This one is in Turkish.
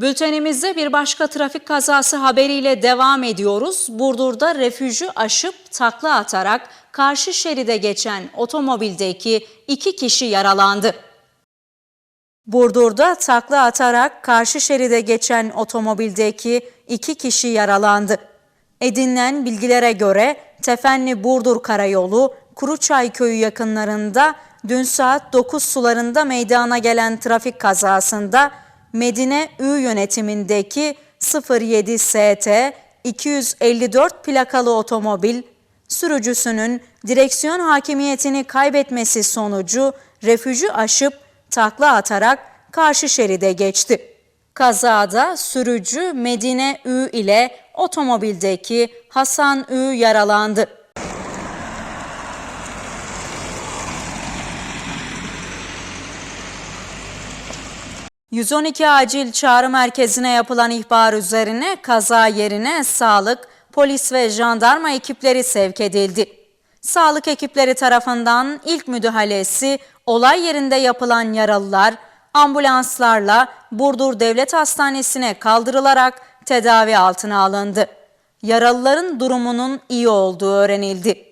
Bültenimizde bir başka trafik kazası haberiyle devam ediyoruz. Burdur'da refüjü aşıp takla atarak karşı şeride geçen otomobildeki iki kişi yaralandı. Burdur'da takla atarak karşı şeride geçen otomobildeki iki kişi yaralandı. Edinilen bilgilere göre Tefenli Burdur Karayolu Kuruçay Köyü yakınlarında dün saat 9 sularında meydana gelen trafik kazasında Medine Ü yönetimindeki 07 ST 254 plakalı otomobil sürücüsünün direksiyon hakimiyetini kaybetmesi sonucu refüjü aşıp takla atarak karşı şeride geçti. Kazada sürücü Medine Ü ile otomobildeki Hasan Ü yaralandı. ...112 acil çağrı merkezine yapılan ihbar üzerine kaza yerine sağlık, polis ve jandarma ekipleri sevk edildi. Sağlık ekipleri tarafından ilk müdahalesi olay yerinde yapılan yaralılar ambulanslarla Burdur Devlet Hastanesi'ne kaldırılarak tedavi altına alındı. Yaralıların durumunun iyi olduğu öğrenildi.